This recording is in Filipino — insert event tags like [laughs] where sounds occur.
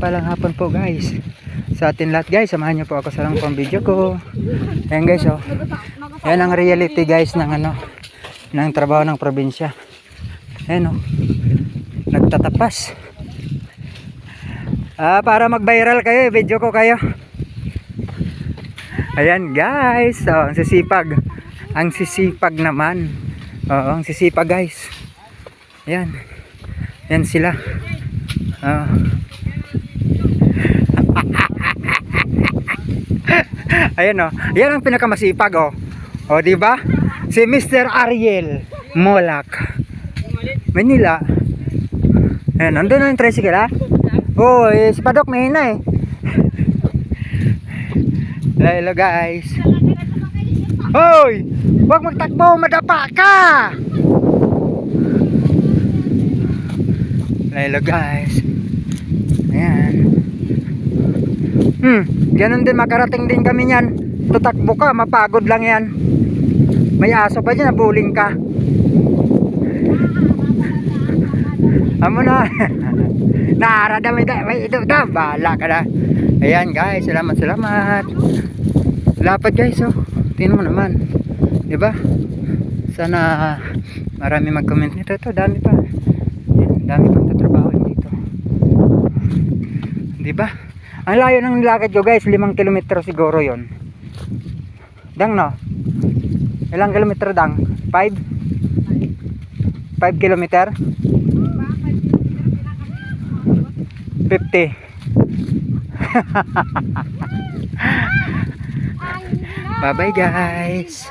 mapagpalang hapon po guys. Sa atin lahat guys, samahan niyo po ako sa lang pang video ko. Ayan guys oh. Yan ang reality guys ng ano, ng trabaho ng probinsya. Ayan oh. Nagtatapas. Ah, para mag-viral kayo, video ko kayo. Ayan guys, oh, ang sisipag. Ang sisipag naman. Oo, ang sisipag guys. Ayan. Yan sila. Ah. [laughs] Ayan oh. Yan ang pinakamasipag oh. O di ba? Si Mr. Ariel Molak. Manila. Ayan, nandun na yung tricycle ha? Oo, oh, eh, si Padok may hina eh. Hello, [laughs] hello guys. Hoy! Huwag magtakbo, madapa ka! Hello guys. Ayan. Hmm, ganun din makarating din kami niyan. Tutakbo ka, mapagod lang yan. May aso pa dyan, nabuling ka. Amo na. [laughs] Naarada may, da- may ito da. Bahala ka na. Ayan guys, salamat salamat. Lapad guys oh. Tingnan mo naman. 'Di ba? Sana marami mag-comment nito. Ito, dami pa. Yan, dami pang tatrabaho dito. 'Di ba? Ang layo ng nilakad ko guys, 5 kilometro siguro 'yon. Dang no? Ilang kilometro dang? 5? 5 kilometer? 50. Bye bye guys.